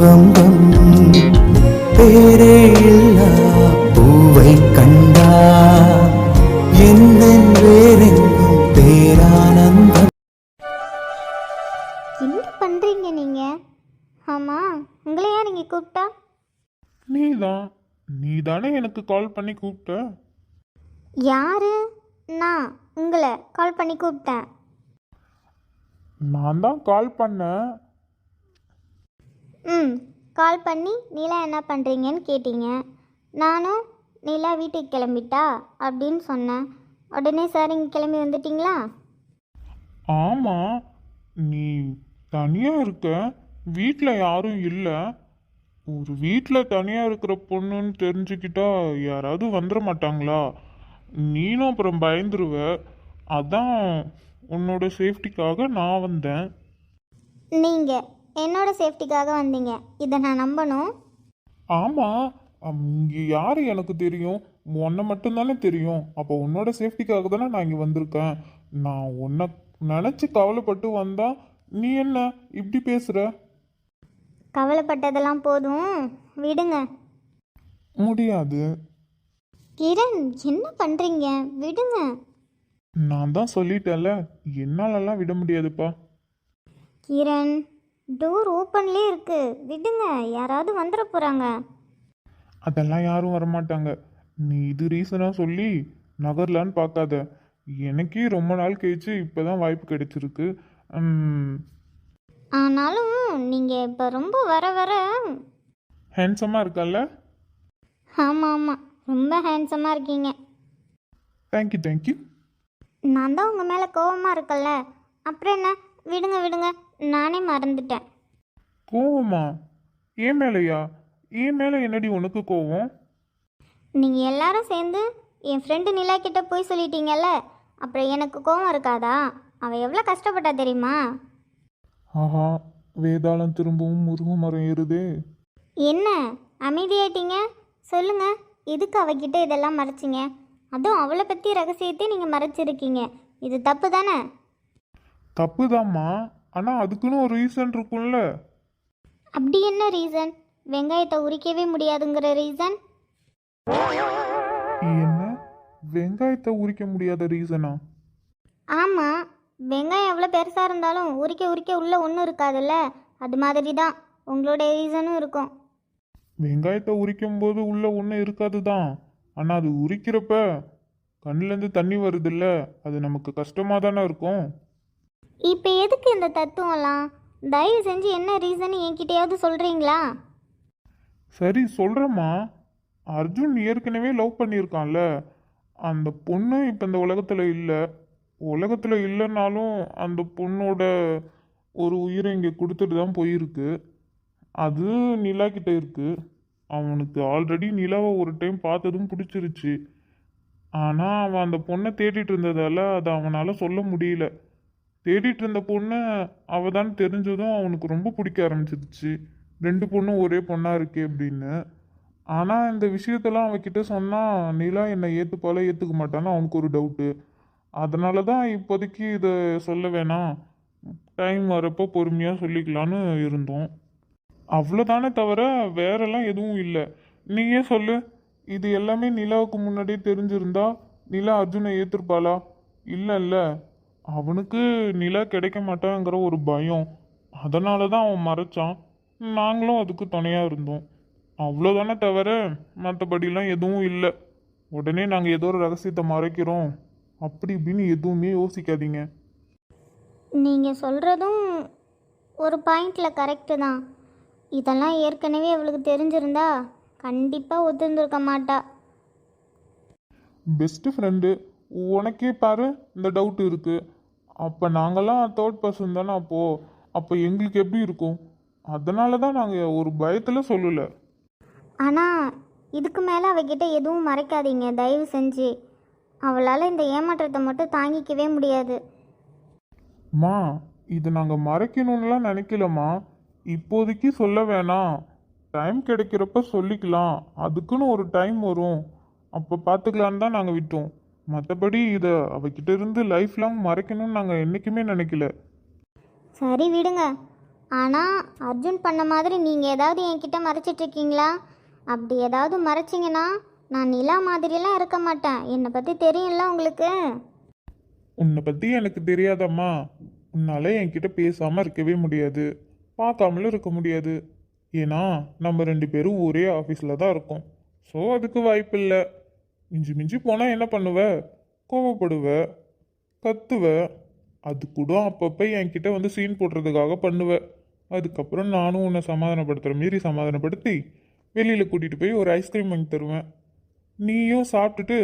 பூகம்பம் பேரே இல்லா பூவை கண்டா. எந்த வேறெங்கும் பேரானந்தம். என்ன பண்ணுறீங்க நீங்கள் ஆமாம் உங்களை யார் நீங்கள் கூப்பிட்டா? நீ தான் நீ தானே எனக்கு கால் பண்ணி கூப்பிட்ட? யாரு? நான் உங்களை கால் பண்ணி கூப்பிட்டேன். நான் தான் கால் பண்ணேன். ம் கால் பண்ணி நீலா என்ன பண்ணுறீங்கன்னு கேட்டீங்க. நானும் நீலா வீட்டுக்கு கிளம்பிட்டா அப்படின்னு சொன்னேன். உடனே சார் இங்கே கிளம்பி வந்துட்டீங்களா? ஆமாம் நீ தனியாக இருக்க வீட்டில் யாரும் இல்லை. ஒரு வீட்டில் தனியாக இருக்கிற பொண்ணுன்னு தெரிஞ்சுக்கிட்டா யாராவது வந்துட மாட்டாங்களா? நீனும் அப்புறம் பயந்துருவ. அதான் உன்னோட சேஃப்டிக்காக நான் வந்தேன். நீங்கள் என்னோட சேஃப்டிக்காக வந்தீங்க. இதை நான் நம்பணும். ஆமாம் இங்கே யார் எனக்கு தெரியும்? உன்னை மட்டும்தானே தெரியும். அப்போ உன்னோட சேஃப்டிக்காக தானே நான் இங்கே வந்திருக்கேன். நான் உன்னை நினச்சி கவலைப்பட்டு வந்தா நீ என்ன? இப்படி பேசுகிற கவலைப்பட்டதெல்லாம் போதும். விடுங்க. முடியாது. கிரண் என்ன பண்ணுறீங்க விடுங்க. நான் தான் சொல்லிட்டேன்ல. என்னாலலாம் விட முடியாதுப்பா. கிரண் டோர் ஓப்பன்லேயே இருக்கு. விடுங்க யாராவது வந்துட போகிறாங்க அதெல்லாம் யாரும் வரமாட்டாங்க. நீ இது ரீசனாக சொல்லி நகரலான்னு பார்க்காத. எனக்கே ரொம்ப நாள் கழிச்சு இப்போ தான் வாய்ப்பு கிடைச்சிருக்கு. ஆனாலும் நீங்கள் இப்போ ரொம்ப வர வர ஹேண்ட்ஸமாக இருக்கல்ல? ஆமாம் ஆமாம் ரொம்ப ஹேண்ட்ஸமாக இருக்கீங்க. தேங்க்யூ தேங்க்யூ நான் தான் உங்கள் மேலே கோவமாக இருக்கல்ல. அப்புறம் என்ன? விடுங்க விடுங்க. நானே மறந்துட்டேன். கோவமா? ஏன் மேலையா? ஏன் மேலே என்னடி உனக்கு கோவம்? நீங்கள் எல்லாரும் சேர்ந்து என் ஃப்ரெண்டு நிலா கிட்ட போய் சொல்லிட்டீங்கல்ல அப்புறம் எனக்கு கோவம் இருக்காதா? அவள் எவ்வளோ கஷ்டப்பட்டா தெரியுமா? ஆஹா வேதாளம் திரும்பவும் முருங்கை மரம் ஏறுதே. என்ன? அமைதியாயிட்டீங்க? சொல்லுங்க எதுக்கு அவகிட்ட இதெல்லாம் மறைச்சிங்க? அதுவும் அவளை பற்றி ரகசியத்தை நீங்கள் மறைச்சிருக்கீங்க. இது தப்பு தானே தப்புதாம்மா. ஆனால் அதுக்குன்னு ஒரு ரீசன் இருக்கும்ல. அப்படி என்ன ரீசன் வெங்காயத்தை உரிக்கவே முடியாதுங்கிற ரீசன் என்ன? வெங்காயத்தை உரிக்க முடியாத ரீசனா ஆமாம் வெங்காயம் எவ்வளோ பெருசாக இருந்தாலும் உரிக்க உரிக்க உள்ளே ஒன்றும் இருக்காதுல்ல. அது மாதிரி தான் உங்களோட ரீசனும் இருக்கும். வெங்காயத்தை உரிக்கும் போது உள்ள ஒன்றும் இருக்காது தான் ஆனால் அது உரிக்கிறப்ப கண்ணுலேருந்து தண்ணி வருதுல்ல. அது நமக்கு கஷ்டமாக தானே இருக்கும். இப்போ எதுக்கு இந்த தத்துவம்லாம்? தயவு செஞ்சு என்ன ரீசன் என்கிட்டயாவது சொல்கிறீங்களா சரி சொல்கிறேம்மா அர்ஜுன் ஏற்கனவே லவ் பண்ணியிருக்கான்ல. அந்த பொண்ணு இப்போ இந்த உலகத்தில் இல்லை. உலகத்தில் இல்லைன்னாலும் அந்த பொண்ணோட ஒரு உயிரை இங்கே கொடுத்துட்டு தான் போயிருக்கு. அது நிலா கிட்ட இருக்குது அவனுக்கு ஆல்ரெடி நிலாவை ஒரு டைம் பார்த்ததும் பிடிச்சிருச்சு. ஆனால் அவன் அந்த பொண்ணை தேடிட்டு இருந்ததால் அதை அவனால் சொல்ல முடியல. தேடிட்டு இருந்த பொண்ணு அவ தான் தெரிஞ்சதும் அவனுக்கு ரொம்ப பிடிக்க ஆரம்பிச்சிருச்சு. ரெண்டு பொண்ணும் ஒரே பொண்ணாக இருக்கே அப்படின்னு. ஆனால் இந்த விஷயத்தெல்லாம் அவகிட்ட சொன்னால் நிலா என்னை ஏற்றுப்பால ஏற்றுக்க மாட்டான்னு அவனுக்கு ஒரு டவுட்டு அதனால தான் இப்போதைக்கு இதை சொல்ல வேணாம். டைம் வரப்போ பொறுமையாக சொல்லிக்கலான்னு இருந்தோம். அவ்வளோதானே தவிர வேறெல்லாம் எதுவும் இல்லை. நீயே சொல்லு? இது எல்லாமே நிலாவுக்கு முன்னாடியே தெரிஞ்சிருந்தா நிலா அர்ஜுனை ஏற்றுருப்பாளா இல்லை இல்லை அவனுக்கு நிலா கிடைக்க மாட்டாங்கிற ஒரு பயம். அதனால தான் அவன் மறைச்சான். நாங்களும் அதுக்கு துணையாக இருந்தோம். அவ்வளோதானே தவிர மற்றபடிலாம் எதுவும் இல்லை. உடனே நாங்கள் ஏதோ ஒரு ரகசியத்தை மறைக்கிறோம். அப்படி இப்படின்னு எதுவுமே யோசிக்காதீங்க. நீங்கள் சொல்கிறதும் ஒரு பாயிண்டில் கரெக்டு தான். இதெல்லாம் ஏற்கனவே அவளுக்கு தெரிஞ்சிருந்தா கண்டிப்பாக ஒத்துருந்துருக்க மாட்டா. பெஸ்ட்டு ஃப்ரெண்டு உனக்கே பாரு இந்த டவுட் இருக்கு. அப்போ நாங்கள்லாம் தேர்ட் பர்சன் தானே அப்போது அப்போ எங்களுக்கு எப்படி இருக்கும்? அதனால தான் நாங்கள் ஒரு பயத்தில் சொல்லலை. ஆனால் இதுக்கு மேலே அவகிட்ட எதுவும் மறைக்காதீங்க. தயவு செஞ்சு. அவளால் இந்த ஏமாற்றத்தை மட்டும் தாங்கிக்கவே முடியாது. மா இது நாங்கள் மறைக்கணும்லாம் நினைக்கலம்மா. இப்போதைக்கு சொல்ல வேணாம். டைம் கிடைக்கிறப்ப சொல்லிக்கலாம். அதுக்குன்னு ஒரு டைம் வரும். அப்போ பார்த்துக்கலான்னு தான் நாங்கள் விட்டோம். மற்றபடி இதை அவகிட்ட இருந்து லைஃப் லாங் மறைக்கணும்னு நாங்கள் என்றைக்குமே நினைக்கல. சரி விடுங்க. ஆனால் அர்ஜுன் பண்ண மாதிரி நீங்கள் ஏதாவது என்கிட்ட மறைச்சிட்டு இருக்கீங்களா? அப்படி ஏதாவது மறைச்சிங்கன்னா நான் நிலா மாதிரியெல்லாம் இருக்க மாட்டேன். என்னை பற்றி தெரியும்ல உங்களுக்கு? உன்னை பற்றி எனக்கு தெரியாதம்மா. உன்னால என்கிட்ட பேசாமல் இருக்கவே முடியாது. பார்க்காமலும் இருக்க முடியாது. ஏன்னா நம்ம ரெண்டு பேரும் ஒரே ஆஃபீஸில் தான் இருக்கோம். ஸோ அதுக்கு வாய்ப்பு இல்லை மிஞ்சி மிஞ்சி போனால் என்ன பண்ணுவ? கோவப்படுவ. கத்துவ. அது கூட அப்பப்போ என்கிட்ட வந்து சீன் போடுறதுக்காக பண்ணுவ. அதுக்கப்புறம் நானும் உன்னை சமாதானப்படுத்துகிற மாரி சமாதானப்படுத்தி வெளியில் கூட்டிகிட்டு போய் ஒரு ஐஸ்கிரீம் வாங்கி தருவேன். நீயும் சாப்பிட்டுட்டு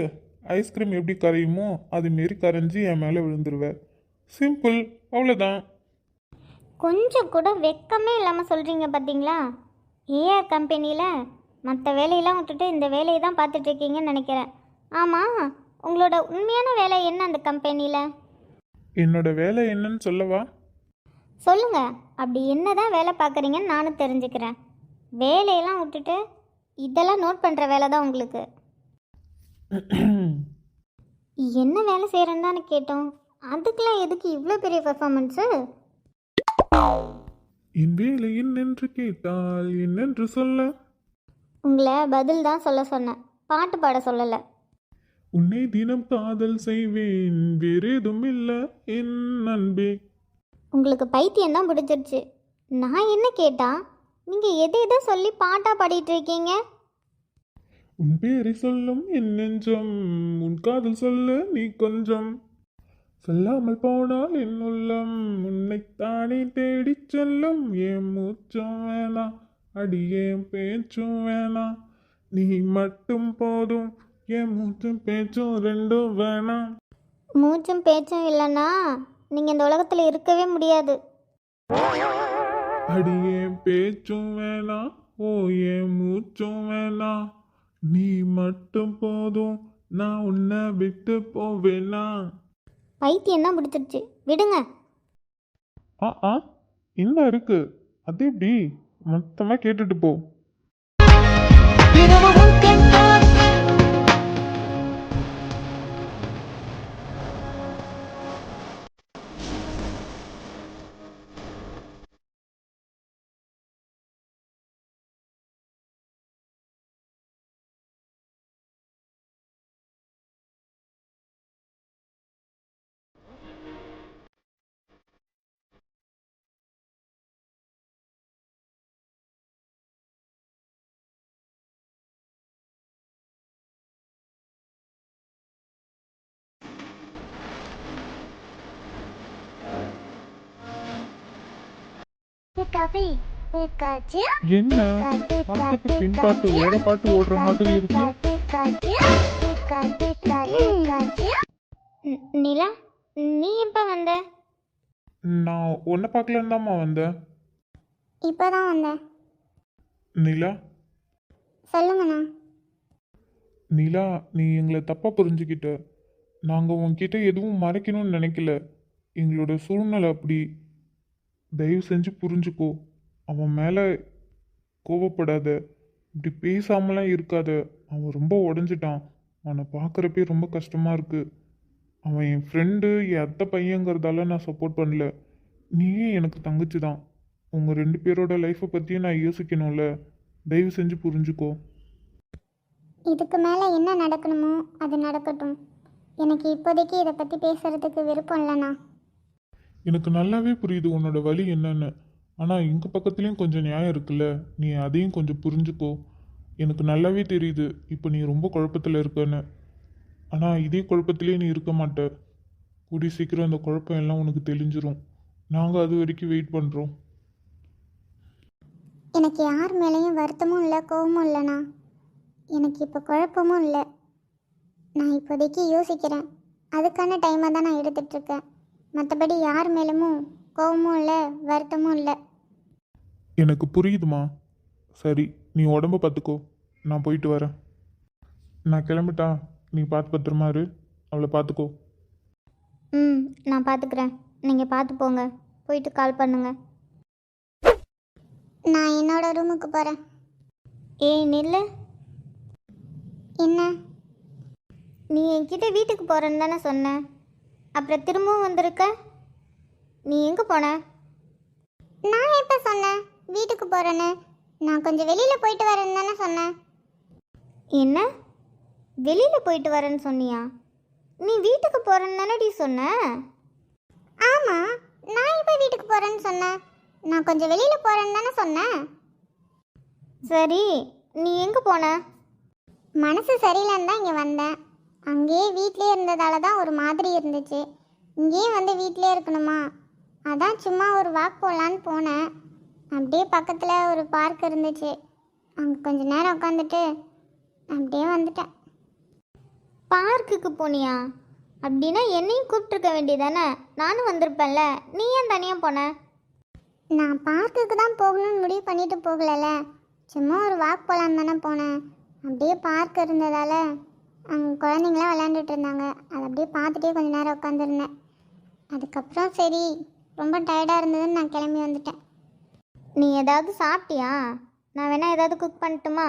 ஐஸ்கிரீம் எப்படி கரையுமோ அது மாரி கரைஞ்சி என் மேலே விழுந்துருவ. சிம்பிள் அவ்வளோதான் கொஞ்சம் கூட வெக்கமே இல்லாமல் சொல்கிறீங்க பார்த்தீங்களா ஏஆர் கம்பெனியில் மற்ற வேலையெல்லாம் விட்டுட்டு இந்த வேலையை தான் பார்த்துட்ருக்கீங்கன்னு நினைக்கிறேன். ஆமாம் உங்களோட உண்மையான வேலை என்ன அந்த கம்பெனியில்? என்னோட வேலை என்னன்னு சொல்லவா? சொல்லுங்க அப்படி என்ன தான் வேலை பார்க்குறீங்கன்னு நானும் தெரிஞ்சுக்கிறேன். வேலையெல்லாம் விட்டுட்டு இதெல்லாம் நோட் பண்ணுற வேலை தான் உங்களுக்கு. என்ன வேலை செய்கிறேன்னு தானே கேட்டோம். அதுக்கெல்லாம் எதுக்கு இவ்வளோ பெரிய பெர்ஃபார்மன்ஸு என் வேலை என்னென்று கேட்டால் என்னென்று சொல்ல? உங்களை பதில் தான் சொல்ல சொன்னேன். பாட்டு பாட சொல்லலை. உன்னை தினம் காதல் செய்வேன் வேறேதும் இல்லை என் அன்பே. உங்களுக்கு பைத்தியம் தான் பிடிச்சிருச்சு. நான் என்ன கேட்டா நீங்கள் எதை எதை சொல்லி பாட்டாக பாடிட்டு இருக்கீங்க? உன் பேரை சொல்லும் என் நெஞ்சம் உன் காதல் சொல்ல நீ கொஞ்சம். சொல்லாமல் போனால் என் உள்ளம் உன்னைத்தானே தேடிச் செல்லும் என் மூச்சும் வேணாம் அடியேன் பேச்சும் வேணாம் நீ மட்டும் போதும் என் மூச்சும் பேச்சும் ரெண்டும் வேணாம் மூச்சும் பேச்சும் இல்லைன்னா நீங்கள் இந்த உலகத்தில் இருக்கவே முடியாது. அடியேன் பேச்சும் வேணாம் ஓ என் மூச்சும் வேணாம் நீ மட்டும் போதும் நான் உன்னை விட்டு போவேனா. பைத்தியம் தான் பிடிச்சிருச்சு. விடுங்க. ஆ ஆ என்ன இருக்கு? அது எப்படி? மொத்தமாக கேட்டுட்டு போ. என்ன? பாட்டு ஓட பாட்டு ஓடுற மாதிரி இருக்கு. நிலா நீ எப்போ வந்த? நான் உன்னை பார்க்கலன்னு தான்மா வந்தேன் இப்போ தான் வந்தேன் நிலா? சொல்லுங்கண்ணா. நிலா நீ எங்களை தப்பாக புரிஞ்சுக்கிட்ட. நாங்கள் உன்கிட்ட எதுவும் மறைக்கணும்னு நினைக்கல. எங்களோட சூழ்நிலை அப்படி. தயவு செஞ்சு புரிஞ்சுக்கோ. அவன் மேலே கோவப்படாத இப்படி பேசாமலாம் இருக்காத. அவன் ரொம்ப உடஞ்சிட்டான். அவனை பார்க்குறப்பே ரொம்ப கஷ்டமாக இருக்குது அவன் என் ஃப்ரெண்டு என் அத்தை பையங்கிறதால நான் சப்போர்ட் பண்ணல. நீயே எனக்கு தங்கச்சி தான் உங்கள் ரெண்டு பேரோட லைஃப்பை பற்றியும் நான் யோசிக்கணும்ல. தயவு செஞ்சு புரிஞ்சுக்கோ. இதுக்கு மேலே என்ன நடக்கணுமோ அது நடக்கட்டும். எனக்கு இப்போதைக்கு இதை பற்றி பேசுகிறதுக்கு விருப்பம் இல்லைண்ணா. எனக்கு நல்லாவே புரியுது உன்னோட வழி என்னன்னு. ஆனால் எங்கள் பக்கத்துலேயும் கொஞ்சம் நியாயம் இருக்குல்ல? நீ அதையும் கொஞ்சம் புரிஞ்சுக்கோ. எனக்கு நல்லாவே தெரியுது. இப்போ நீ ரொம்ப குழப்பத்தில் இருக்கன்னு. ஆனால் இதே குழப்பத்திலே நீ இருக்க மாட்ட. கூடி சீக்கிரம் அந்த குழப்பம் எல்லாம் உனக்கு தெளிஞ்சிரும். நாங்கள் அது வரைக்கும் வெயிட் பண்ணுறோம் எனக்கு யார் மேலேயும் வருத்தமும் இல்லை கோபமும் இல்லைண்ணா எனக்கு இப்போ குழப்பமும் இல்லை. நான் இப்போதைக்கு யோசிக்கிறேன். அதுக்கான டைமை தான் நான் எடுத்துகிட்ருக்கேன் மற்றபடி யார் மேலும் கோவமும் இல்லை வருத்தமும் இல்லை. எனக்கு புரியுதுமா. சரி நீ உடம்ப பார்த்துக்கோ நான் போயிட்டு வரேன். நான் கிளம்பிட்டா நீ பார்த்து பத்திரமா இரு. அவளை பார்த்துக்கோ ம் நான் பார்த்துக்கிறேன் நீங்கள் பார்த்து போங்க. போயிட்டு கால் பண்ணுங்க. நான் என்னோட ரூமுக்கு போகிறேன் ஏய் நில்லு. என்ன? நீ என்கிட்ட வீட்டுக்கு போகிறேன்னு தானே சொன்ன? அப்புறம் திரும்பவும் வந்திருக்க? நீ எங்கே போன? நான் எப்போ சொன்னேன்? வீட்டுக்கு போகிறேன்னு நான் கொஞ்சம் வெளியில் போயிட்டு வரேன்னு தானே சொன்னேன். என்ன? வெளியில் போயிட்டு வரேன்னு சொன்னியா? நீ வீட்டுக்கு போகிறேன்னு தானடி சொன்ன? ஆமாம் நான் இப்போ வீட்டுக்கு போகிறேன்னு சொன்னேன்? நான் கொஞ்சம் வெளியில் போகிறேன்னு தானே சொன்னேன். சரி நீ எங்கே போன? மனசு சரியில்லைன்னு தான் இங்கே வந்தேன். அங்கேயே வீட்டிலே இருந்ததால தான் ஒரு மாதிரி இருந்துச்சு. இங்கேயே வந்து வீட்டிலே இருக்கணுமா? அதான் சும்மா ஒரு வாக் போகலான்னு போனேன். அப்படியே பக்கத்தில் ஒரு பார்க் இருந்துச்சு. அங்கே கொஞ்ச நேரம் உட்காந்துட்டு அப்படியே வந்துட்டேன். பார்க்குக்கு போனியா? அப்படின்னா என்னையும் கூப்பிட்டுருக்க வேண்டியதானே? நானும் வந்திருப்பேன்ல. நீ ஏன் தனியாக போன? நான் பார்க்குக்கு தான் போகணும்னு முடிவு பண்ணிட்டு போகலல. சும்மா ஒரு வாக் போகலான்னு தானே போனேன். அப்படியே பார்க் இருந்ததால் குழந்தைங்களாம் விளையாண்டுட்டு இருந்தாங்க அதை அப்படியே பார்த்துட்டே கொஞ்சம் நேரம் உட்காந்துருந்தேன். அதுக்கப்புறம் சரி ரொம்ப டயர்டாக இருந்ததுன்னு நான் கிளம்பி வந்துட்டேன். நீ ஏதாவது சாப்பிட்டியா? நான் வேணால் ஏதாவது குக் பண்ணட்டுமா?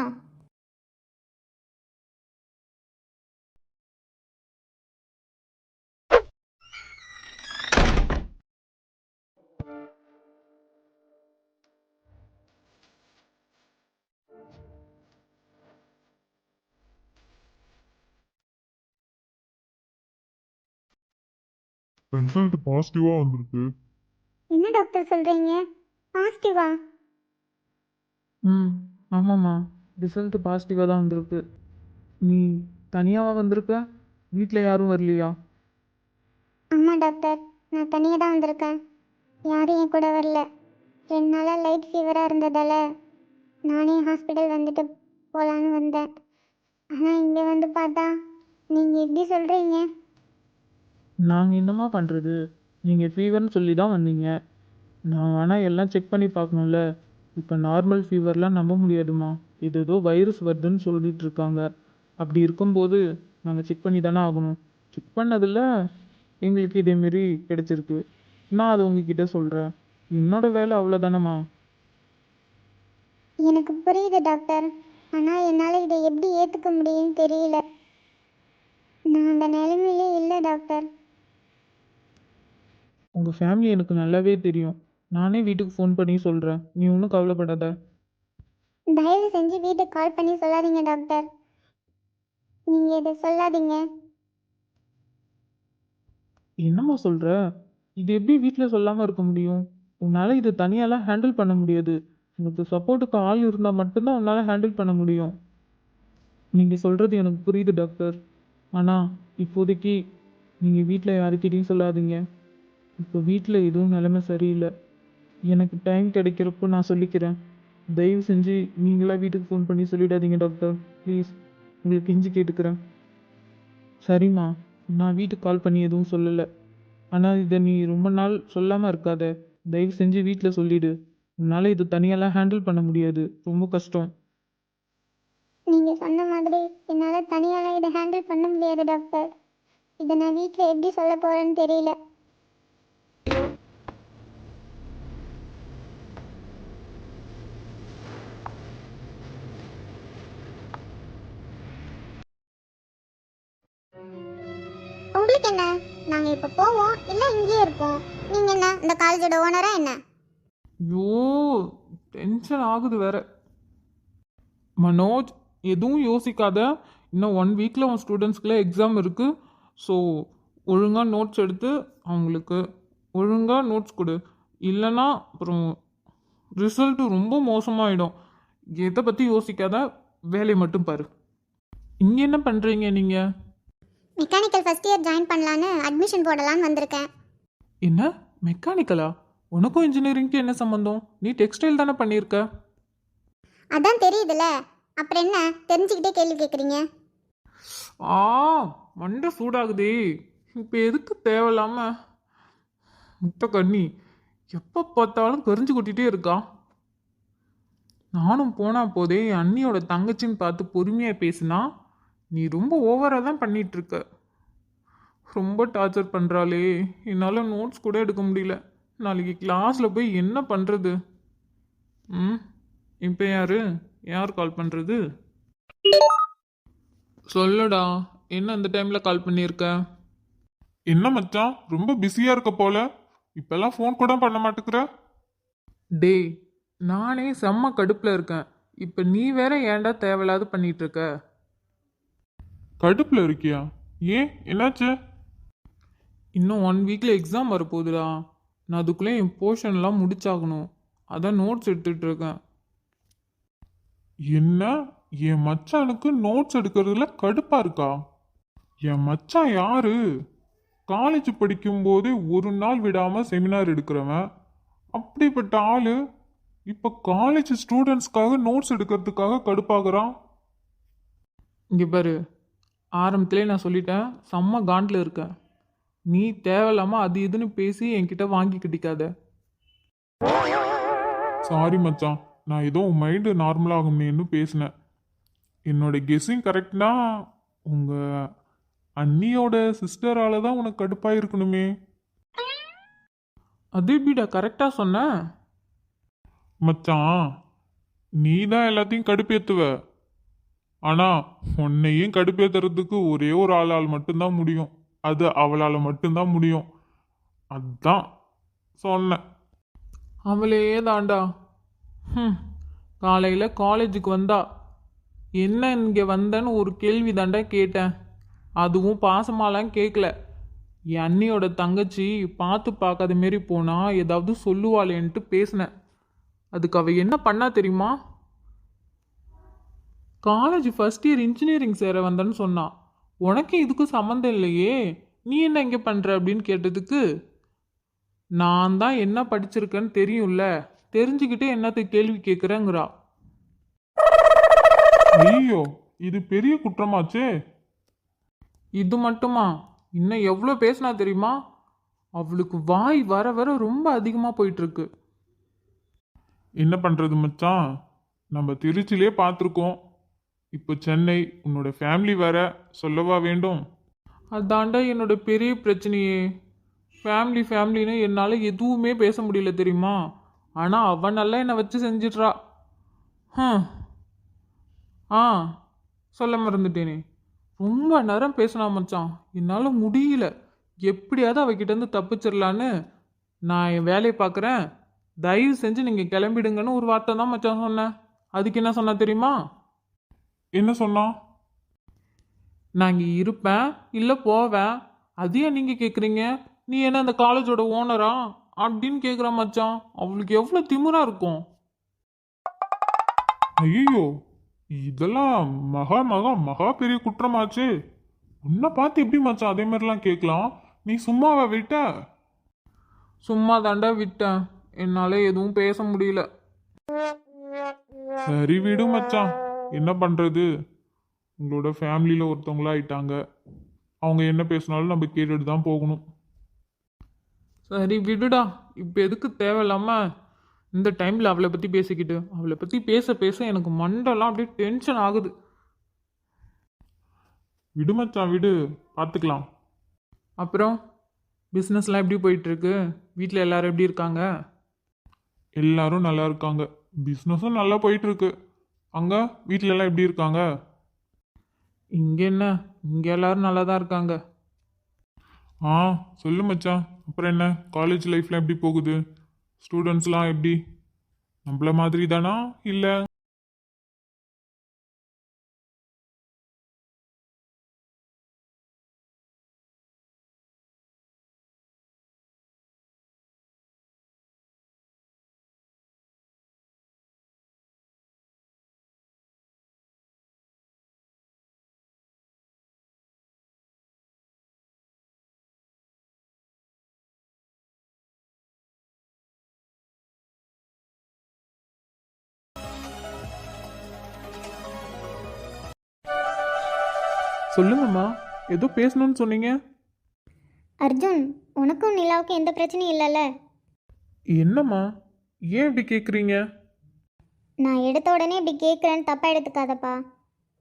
ரிசல்ட் பாசிட்டிவாக வந்திருக்கு. என்ன டாக்டர் சொல்கிறீங்க பாசிட்டிவா ம் ஆமாம்மா. ரிசல்ட்டு பாசிட்டிவாக தான் வந்திருக்கு. நீ தனியாவா வந்திருக்க? வீட்டில் யாரும் வரலையா? ஆமாம் டாக்டர் நான் தனியாக தான் வந்திருக்கேன். யாரும் என் கூட வரல. ரெண்டு நாளாக லைட் ஃபீவராக இருந்ததால் நானே ஹாஸ்பிட்டல் வந்துட்டு போகலான்னு வந்தேன். ஆனால் இங்கே வந்து பார்த்தா நீங்கள் எப்படி சொல்கிறீங்க நாங்கள் என்னம்மா பண்ணுறது நீங்கள் ஃபீவர்னு சொல்லி தான் வந்தீங்க. நான் வேணால் எல்லாம் செக் பண்ணி பார்க்கணும்ல. இப்போ நார்மல் ஃபீவர்லாம் நம்ப முடியாதுமா இது ஏதோ வைரஸ் வருதுன்னு சொல்லிட்டு இருக்காங்க. அப்படி இருக்கும்போது நாங்கள் செக் பண்ணி தானே ஆகணும். செக் பண்ணதில் எங்களுக்கு இதேமாரி கிடைச்சிருக்கு. நான் அது உங்ககிட்ட சொல்கிறேன் என்னோட வேலை அவ்வளோதானம்மா எனக்கு புரியுது டாக்டர் ஆனால் என்னால் இதை எப்படி ஏற்றுக்க முடியும்னு தெரியல. நான் அந்த நிலைமையிலே இல்லை டாக்டர் உங்கள் ஃபேமிலி எனக்கு நல்லாவே தெரியும். நானே வீட்டுக்கு ஃபோன் பண்ணி சொல்கிறேன் நீ ஒன்றும் கவலைப்படாத. தயவு செஞ்சு வீட்டுக்கு கால் பண்ணி சொல்லாதீங்க டாக்டர் நீங்கள் இதை சொல்லாதீங்க. என்னம்மா சொல்கிற இது எப்படி வீட்டில் சொல்லாமல் இருக்க முடியும்? உன்னால் இது தனியாலாம் ஹேண்டில் பண்ண முடியாது. உனக்கு சப்போர்ட்டுக்கு ஆள் இருந்தால் மட்டும்தான் உன்னால் ஹேண்டில் பண்ண முடியும். நீங்கள் சொல்கிறது எனக்கு புரியுது டாக்டர் ஆனால் இப்போதைக்கு நீங்கள் வீட்டில் யாருக்கிட்டையும் சொல்லாதீங்க. இப்போ வீட்டில் எதுவும் நிலைமை சரியில்லை. எனக்கு டைம் கிடைக்கிறப்போ நான் சொல்லிக்கிறேன். தயவு செஞ்சு நீங்களாக வீட்டுக்கு ஃபோன் பண்ணி சொல்லிடாதீங்க டாக்டர் ப்ளீஸ் உங்களுக்கு கெஞ்சி கேட்டுக்கிறேன். சரிம்மா. நான் வீட்டுக்கு கால் பண்ணி எதுவும் சொல்லலை. ஆனால் இதை நீ ரொம்ப நாள் சொல்லாமல் இருக்காத. தயவு செஞ்சு வீட்டில் சொல்லிடு. உன்னால் இது தனியாலாம் ஹேண்டில் பண்ண முடியாது. ரொம்ப கஷ்டம். நீங்கள் சொன்ன மாதிரி என்னால தனியால இதை ஹேண்டில் பண்ண முடியாது டாக்டர் இதை நான் வீட்டில் எப்படி சொல்ல போகிறேன்னு தெரியல. உங்களுக்கு என்ன? நாங்கள் இப்போ போவோம் இல்லை இங்கேயே இருப்போம். நீங்கள் என்ன? இந்த காலேஜோட ஓனரா என்ன? ஐயோ டென்ஷன் ஆகுது வேற. மனோஜ் எதுவும் யோசிக்காத. இன்னும் ஒன் வீக்கில் உன் ஸ்டூடெண்ட்ஸ்க்குலாம் எக்ஸாம் இருக்குது ஸோ ஒழுங்காக நோட்ஸ் எடுத்து அவங்களுக்கு ஒழுங்காக நோட்ஸ் கொடு. இல்லைன்னா அப்புறம் ரிசல்ட்டு ரொம்ப மோசமாயிடும். எதை பற்றி யோசிக்காத? வேலையை மட்டும் பாரு. இங்கே என்ன பண்ணுறீங்க நீங்கள் மெக்கானிக்கல் ஃபர்ஸ்ட் இயர் ஜாயின் பண்ணலான்னு அட்மிஷன் போடலான்னு வந்திருக்கேன். என்ன? மெக்கானிக்கலா உனக்கும் இன்ஜினியரிங்க்கு என்ன சம்மந்தம் நீ டெக்ஸ்டைல் தானே பண்ணியிருக்க? அதான் தெரியுதுல்ல அப்புறம் என்ன? தெரிஞ்சுக்கிட்டே கேள்வி கேட்குறீங்க ஆ மண்டை சூடாகுதே. இப்போ எதுக்கு தேவையில்லாம? முட்டை கண்ணி எப்போ பார்த்தாலும் கரிஞ்சு கொட்டிகிட்டே இருக்கா? நானும் போனா போதே என் அண்ணியோட தங்கச்சின்னு பார்த்து பொறுமையாக பேசினா? நீ ரொம்ப ஓவராக தான் பண்ணிட்டு இருக்க ரொம்ப டார்ச்சர் பண்ணுறாளே என்னால் நோட்ஸ் கூட எடுக்க முடியல. நாளைக்கு கிளாஸில் போய் என்ன பண்ணுறது ம்? இப்போ யாரு? யார் கால் பண்ணுறது சொல்லுடா என்ன அந்த டைமில் கால் பண்ணியிருக்க? என்ன மச்சான்? ரொம்ப பிஸியாக இருக்க போல. இப்பெல்லாம் ஃபோன் கூட பண்ண மாட்டேங்கிற. டேய் நானே செம்ம கடுப்பில் இருக்கேன். இப்போ நீ வேற ஏன்டா தேவையில்லாத பண்ணிட்டு இருக்க கடுப்பில் இருக்கியா? ஏன்? என்னாச்சு? இன்னும் ஒன் வீக்கில் எக்ஸாம் வரப்போகுதுடா. நான் அதுக்குள்ளே என் போர்ஷன்லாம் முடிச்சாகணும். அதான் நோட்ஸ் எடுத்துட்டு இருக்கேன். என்ன? என் மச்சானுக்கு நோட்ஸ் எடுக்கிறதுல கடுப்பா இருக்கா? என் மச்சான் யாரு? காலேஜ் படிக்கும்போதே ஒரு நாள் விடாம செமினார் எடுக்கிறவன். அப்படிப்பட்ட ஆளு. இப்ப காலேஜ் ஸ்டூடெண்ட்ஸ்க்காக நோட்ஸ் எடுக்கிறதுக்காக கடுப்பாகிறான். இங்கே பாரு. ஆரம்பத்திலே நான் சொல்லிட்டேன் செம்ம காண்டில் இருக்கேன் நீ தேவையில்லாமல் அது இதுன்னு பேசி என்கிட்ட வாங்கி கட்டிக்காத. சாரி மச்சான். நான் ஏதோ உன் மைண்டு நார்மலாகுமேன்னு பேசினேன். என்னோட கெஸ்ஸிங் கரெக்ட்னா உங்கள் அண்ணியோட சிஸ்டரால் தான் உனக்கு கடுப்பாக இருக்கணுமே. அது எப்படிடா? கரெக்டாக சொன்னேன் மச்சான் நீ தான் எல்லாத்தையும் கடுப்பேற்றுவ ஆனா உன்னையும் கடுப்பேத்துறதுக்கு ஒரே ஒரு ஆளால் மட்டும்தான் முடியும். அது அவளால் மட்டும்தான் முடியும். அதான் சொன்னேன். அவளே தாண்டா. ம் காலையில் காலேஜுக்கு வந்தா. என்ன இங்கே வந்தேன்னு ஒரு கேள்வி தாண்டா கேட்டேன். அதுவும் பாசமாலாம் கேட்கல என் அண்ணியோட தங்கச்சி பார்த்து பார்க்காத மாரி போனால் ஏதாவது சொல்லுவாளேன்ட்டு பேசினேன். அதுக்கு அவள் என்ன பண்ணா தெரியுமா? காலேஜ் ஃபர்ஸ்ட் இயர் இன்ஜினியரிங் சேர வந்தேன்னு சொன்னான் உனக்கு இதுக்கும் சம்மந்தம் இல்லையே நீ என்ன இங்கே பண்ணுற அப்படின்னு கேட்டதுக்கு நான் தான் என்ன படிச்சிருக்கேன்னு தெரியும்ல தெரிஞ்சுக்கிட்டே என்னத்தை கேள்வி கேட்குறேங்கிறா ஐயோ இது பெரிய குற்றமாச்சே. இது மட்டுமா? இன்னும் எவ்வளோ பேசினா தெரியுமா? அவளுக்கு வாய் வர வர ரொம்ப அதிகமாக போயிட்டுருக்கு. என்ன பண்ணுறது மச்சான்? நம்ம திருச்சிலே பார்த்துருக்கோம் இப்போ சென்னை உன்னோட ஃபேமிலி வேற சொல்லவா வேண்டும்? அதாண்டா என்னோட பெரிய பிரச்சனையே. ஃபேமிலி ஃபேமிலின்னு என்னால் எதுவுமே பேச முடியல தெரியுமா? ஆனால் அவன் நல்லா என்னை வச்சு செஞ்சிட்றா. ஆ சொல்ல மறந்துட்டேனே. ரொம்ப நேரம் பேசினா மச்சான். என்னால் முடியல. எப்படியாவது அவகிட்டேருந்து தப்பிச்சிடலான்னு நான் என் வேலையை பார்க்குறேன் தயவு செஞ்சு நீங்கள் கிளம்பிடுங்கன்னு ஒரு வார்த்தை தான் மச்சான் சொன்னேன். அதுக்கு என்ன சொன்னா தெரியுமா? என்ன சொன்னா? நான் இங்கே இருப்பேன் இல்லை போவேன். அதையே நீங்கள் கேட்குறீங்க நீ என்ன அந்த காலேஜோட ஓனரா அப்படின்னு கேட்குற மச்சான். அவளுக்கு எவ்வளோ திமிரா இருக்கும். ஐயோ இதெல்லாம் மகா மகா மகா பெரிய குற்றமாச்சே. உன்னை பார்த்து எப்படி மச்சான் அதே மாதிரிலாம் கேட்கலாம்? நீ சும்மாவா விட்ட? சும்மா தாண்டா விட்டேன். என்னால் எதுவும் பேச முடியல. சரி விடு மச்சான். என்ன பண்ணுறது உங்களோட ஃபேமிலியில் ஒருத்தவங்களா ஆயிட்டாங்க. அவங்க என்ன பேசினாலும் நம்ம கேட்டுட்டு தான் போகணும். சரி விடுடா. இப்போ எதுக்கு தேவையில்லாமல் இந்த டைமில் அவளை பற்றி பேசிக்கிட்டு? அவளை பற்றி பேச பேச எனக்கு மண்டெல்லாம் அப்படியே டென்ஷன் ஆகுது. விடுமச்சான் விடு. பார்த்துக்கலாம் அப்புறம் பிஸ்னஸ்லாம் எப்படி போயிட்டுருக்கு வீட்டில் எல்லாரும் எப்படி இருக்காங்க? எல்லாரும் நல்லா இருக்காங்க. பிஸ்னஸும் நல்லா போயிட்டுருக்கு அங்க? வீட்ல எல்லாம் எப்படி இருக்காங்க? இங்கே என்ன? இங்கே எல்லாரும் நல்லா தான் இருக்காங்க. ஆ சொல்லு மச்சான். அப்புறம் என்ன? காலேஜ் லைஃப்லாம் எப்படி போகுது? ஸ்டூடெண்ட்ஸ்லாம் எப்படி? நம்மள மாதிரி தானா இல்லை சொல்லுங்கம்மா ஏதோ பேசணும்னு சொன்னீங்க. அர்ஜுன் உனக்கும் நிலாவுக்கும் எந்த பிரச்சனையும் இல்லைல்ல. என்னம்மா ஏன் இப்படி கேட்குறீங்க நான் எடுத்த உடனே இப்படி கேட்குறேன்னு தப்பாக எடுத்துக்காதப்பா.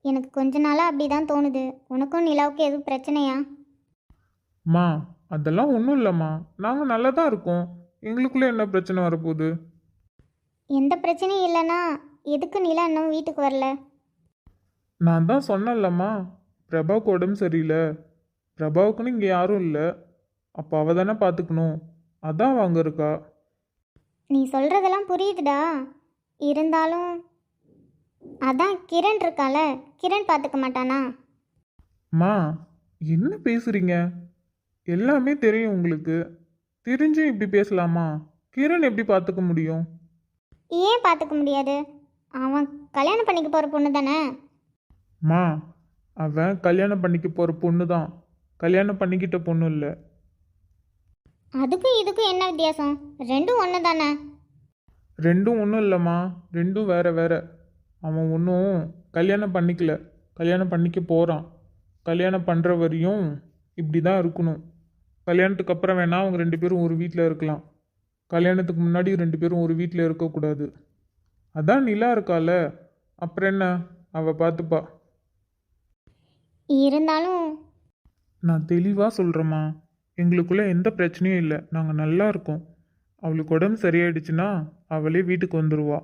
எனக்கு கொஞ்ச நாளாக அப்படி தான் தோணுது. உனக்கும் நிலாவுக்கும் எதுவும் பிரச்சனையா? மா அதெல்லாம் ஒன்றும் இல்லைம்மா. நாங்கள் நல்லா தான் இருக்கோம். எங்களுக்குள்ளே என்ன பிரச்சனை வரப்போகுது? எந்த பிரச்சனையும் இல்லைன்னா எதுக்கு நிலா இன்னும் வீட்டுக்கு வரல? நான் தான் சொன்னேன்லம்மா. பிரபாவுக்கு உடம்பு சரியில்லை. பிரபாவுக்குன்னு இங்கே யாரும் இல்லை. அப்போ அவள் தானே பார்த்துக்கணும் அதான் அவ அங்கே இருக்கா. நீ சொல்கிறதெல்லாம் புரியுதுடா. இருந்தாலும் அதான் கிரண் இருக்கால. கிரண் பார்த்துக்க மாட்டானா? மா என்ன பேசுறீங்க? எல்லாமே தெரியும் உங்களுக்கு. தெரிஞ்சும் இப்படி பேசலாமா? கிரண் எப்படி பார்த்துக்க முடியும்? ஏன் பார்த்துக்க முடியாது? அவன் கல்யாணம் பண்ணிக்க போகிற பொண்ணு தானே? மா அவன் கல்யாணம் பண்ணிக்க போகிற பொண்ணு தான் கல்யாணம் பண்ணிக்கிட்ட பொண்ணு இல்லை. அதுக்கும் இதுக்கும் என்ன வித்தியாசம்? ரெண்டும் ஒன்று தானே ரெண்டும் ஒன்றும் இல்லைம்மா. ரெண்டும் வேற வேற. அவன் ஒன்றும் கல்யாணம் பண்ணிக்கல. கல்யாணம் பண்ணிக்க போகிறான் கல்யாணம் பண்ணுற வரையும் இப்படி தான் இருக்கணும். கல்யாணத்துக்கு அப்புறம் வேணா அவங்க ரெண்டு பேரும் ஒரு வீட்டில் இருக்கலாம். கல்யாணத்துக்கு முன்னாடி ரெண்டு பேரும் ஒரு வீட்டில் இருக்கக்கூடாது. அதான் நிலா இருக்கால. அப்புறம் என்ன? அவள் பார்த்துப்பா இருந்தாலும் நான் தெளிவாக சொல்கிறேம்மா எங்களுக்குள்ளே எந்த பிரச்சனையும் இல்லை. நாங்கள் நல்லா இருக்கோம். அவளுக்கு உடம்பு சரியாயிடுச்சுன்னா அவளே வீட்டுக்கு வந்துடுவா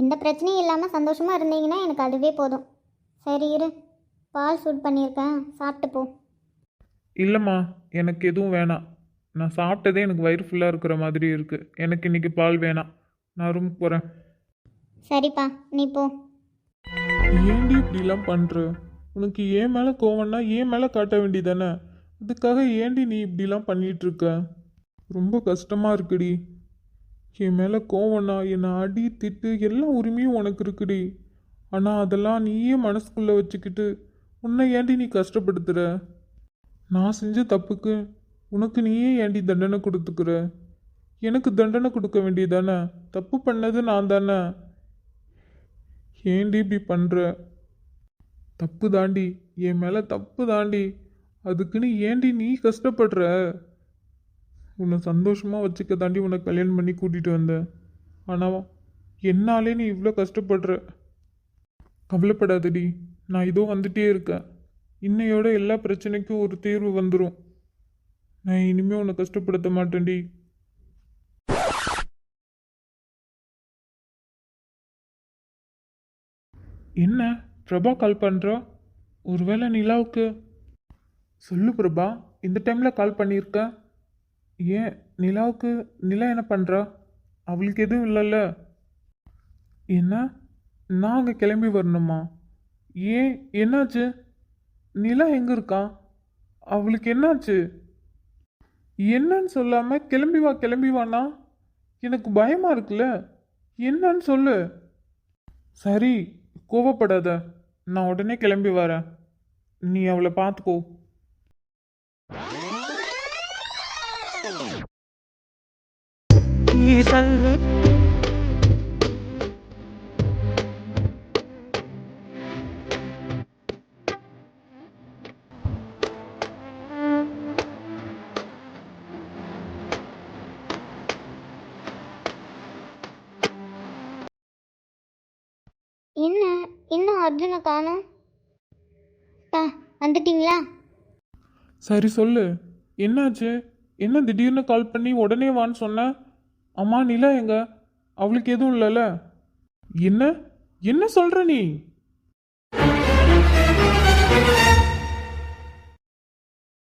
எந்த பிரச்சனையும் இல்லாமல் சந்தோஷமாக இருந்தீங்கன்னா எனக்கு அதுவே போதும். சரி இரு. பால் சூட் பண்ணியிருக்கேன். சாப்பிட்டு போ. இல்லைம்மா எனக்கு எதுவும் வேணாம். நான் சாப்பிட்டதே எனக்கு வயிறு ஃபுல்லாக இருக்கிற மாதிரி இருக்குது எனக்கு இன்னைக்கு பால் வேணாம். நான் ரூமுக்கு போகிறேன் சரிப்பா நீ போ. ஏன்டி இப்படிலாம் பண்ணுற உனக்கு ஏன் மேலே கோவம்னா ஏன் மேலே காட்ட வேண்டியதானே? அதுக்காக ஏண்டி நீ இப்படிலாம் பண்ணிகிட்ருக்க இருக்க ரொம்ப கஷ்டமாக இருக்குடி. என் மேலே கோவம்னா என்னை அடி திட்டு எல்லா உரிமையும் உனக்கு இருக்குடி. ஆனால் அதெல்லாம் நீயே மனசுக்குள்ளே வச்சுக்கிட்டு உன்னை ஏன்டி நீ கஷ்டப்படுத்துகிற நான் செஞ்ச தப்புக்கு உனக்கு நீயே ஏன்டி தண்டனை கொடுத்துக்கிற? எனக்கு தண்டனை கொடுக்க வேண்டியதானே? தப்பு பண்ணது நான் தானே? ஏண்டி இப்படி பண்ணுற தப்பு தாண்டி என் மேலே தப்பு தாண்டி அதுக்குன்னு ஏண்டி நீ கஷ்டப்படுற? உன்னை சந்தோஷமாக வச்சுக்க தாண்டி உன்னை கல்யாணம் பண்ணி கூட்டிகிட்டு வந்தேன் ஆனால் என்னாலே நீ இவ்வளோ கஷ்டப்படுற? கவலைப்படாதடி நான் இதோ வந்துட்டே இருக்கேன். இன்னையோட எல்லா பிரச்சனைக்கும் ஒரு தீர்வு வந்துடும் நான் இனிமே உன்னை கஷ்டப்படுத்த மாட்டேன்டி. என்ன? பிரபா கால் பண்ணுறா ஒருவேளை நிலாவுக்கு. சொல்லு பிரபா இந்த டைமில் கால் பண்ணியிருக்க? ஏன் நிலாவுக்கு நிலா என்ன பண்ணுறா அவளுக்கு எதுவும் இல்லைல்ல. என்ன? நான் அங்கே கிளம்பி வரணுமா? ஏன் என்னாச்சு? நிலா எங்கே இருக்கா? அவளுக்கு என்னாச்சு? என்னன்னு சொல்லாமல் கிளம்பி வா கிளம்பி வானா எனக்கு பயமாக இருக்குல்ல. என்னன்னு சொல்லு. சரி கோவப்படாத. நான் உடனே கிளம்பி வரேன் நீ அவளை பார்த்துக்கோ என்ன காணும் பா வந்துட்டீங்களா? சரி சொல்லு. என்னாச்சு? என்ன திடீர்னு கால் பண்ணி உடனே வான்னு சொன்ன? அம்மா நிலா எங்க? அவளுக்கு எதுவும் இல்லைல்ல என்ன? என்ன சொல்ற நீ?